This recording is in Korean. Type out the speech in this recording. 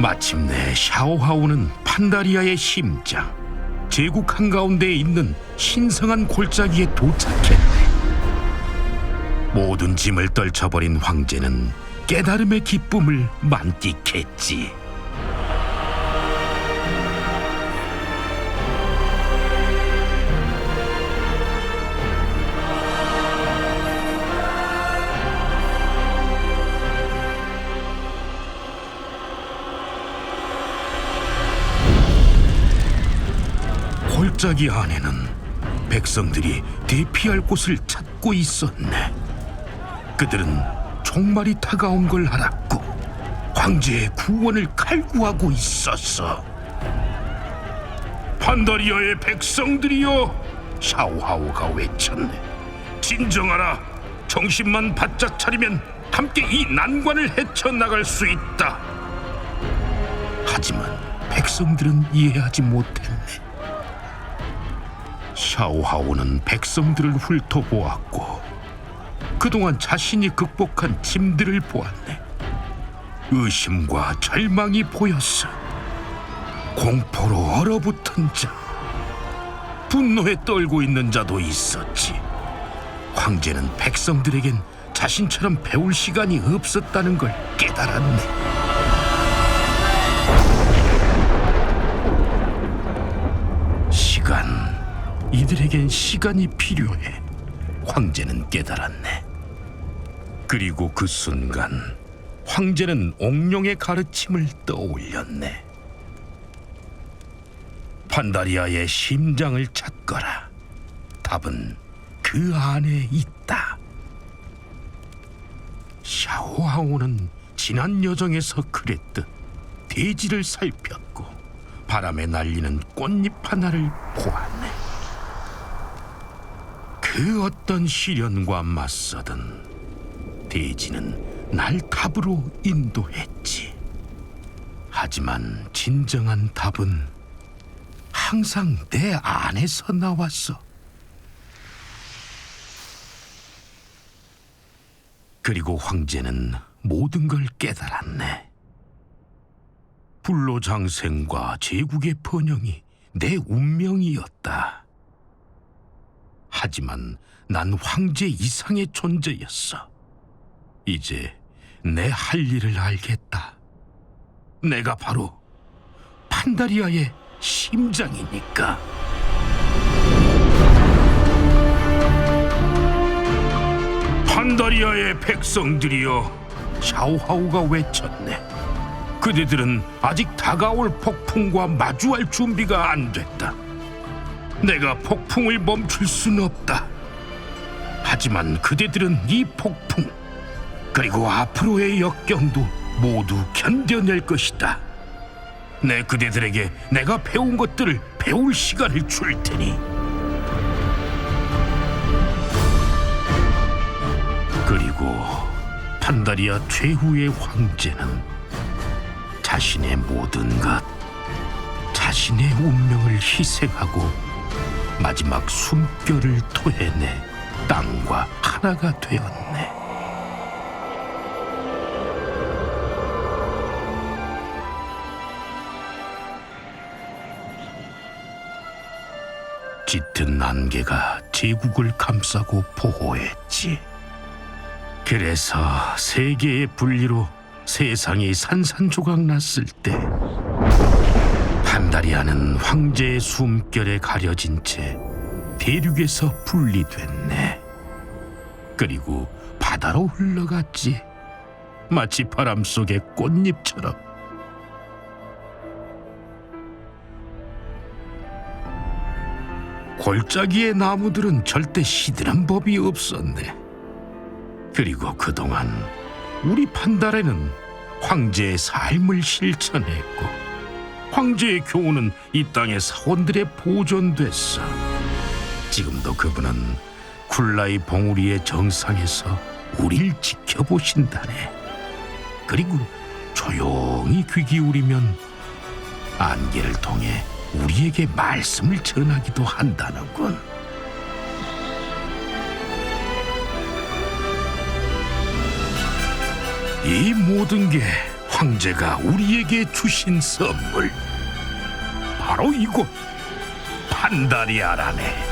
마침내 샤오하오는 판다리아의 심장 제국 한가운데에 있는 신성한 골짜기에 도착했네. 모든 짐을 떨쳐버린 황제는 깨달음의 기쁨을 만끽했지. 골짜기 안에는 백성들이 대피할 곳을 찾고 있었네. 그들은 종말이 다가온 걸 알았고 황제의 구원을 갈구하고 있었어. 판다리아의 백성들이여 샤오하오가 외쳤네. 진정하라. 정신만 바짝 차리면 함께 이 난관을 헤쳐나갈 수 있다. 하지만 백성들은 이해하지 못했네. 샤오하오는 백성들을 훑어보았고 그동안 자신이 극복한 짐들을 보았네. 의심과 절망이 보였어. 공포로 얼어붙은 자, 분노에 떨고 있는 자도 있었지. 황제는 백성들에겐 자신처럼 배울 시간이 없었다는 걸 깨달았네. 이들에겐 시간이 필요해. 황제는 깨달았네. 그리고 그 순간 황제는 옥룡의 가르침을 떠올렸네. 판다리아의 심장을 찾거라. 답은 그 안에 있다. 샤오하오는 지난 여정에서 그랬듯 대지를 살폈고 바람에 날리는 꽃잎 하나를 보았네. 그 어떤 시련과 맞서든 대지는 날 답으로 인도했지. 하지만 진정한 답은 항상 내 안에서 나왔어. 그리고 황제는 모든 걸 깨달았네. 불로장생과 제국의 번영이 내 운명이었다. 하지만 난 황제 이상의 존재였어. 이제 내 할 일을 알겠다. 내가 바로 판다리아의 심장이니까. 판다리아의 백성들이여 샤오하오가 외쳤네. 그대들은 아직 다가올 폭풍과 마주할 준비가 안 됐다. 내가 폭풍을 멈출 수는 없다. 하지만 그대들은 이 폭풍 그리고 앞으로의 역경도 모두 견뎌낼 것이다. 내 그대들에게 내가 배운 것들을 배울 시간을 줄 테니. 그리고 판다리아 최후의 황제는 자신의 모든 것, 자신의 운명을 희생하고 마지막 숨결을 토해내 땅과 하나가 되었네. 짙은 안개가 제국을 감싸고 보호했지. 그래서 세계의 분리로 세상이 산산조각 났을 때 판다리아는 황제의 숨결에 가려진 채 대륙에서 분리됐네. 그리고 바다로 흘러갔지. 마치 바람 속의 꽃잎처럼. 골짜기의 나무들은 절대 시드는 법이 없었네. 그리고 그동안 우리 판다레는 황제의 삶을 실천했고 황제의 교훈은 이 땅의 사원들의 보존됐어. 지금도 그분은 쿨라이 봉우리의 정상에서 우릴 지켜보신다네. 그리고 조용히 귀 기울이면 안개를 통해 우리에게 말씀을 전하기도 한다는군. 이 모든 게 황제가 우리에게 주신 선물 바로 이곳 판다리아라네.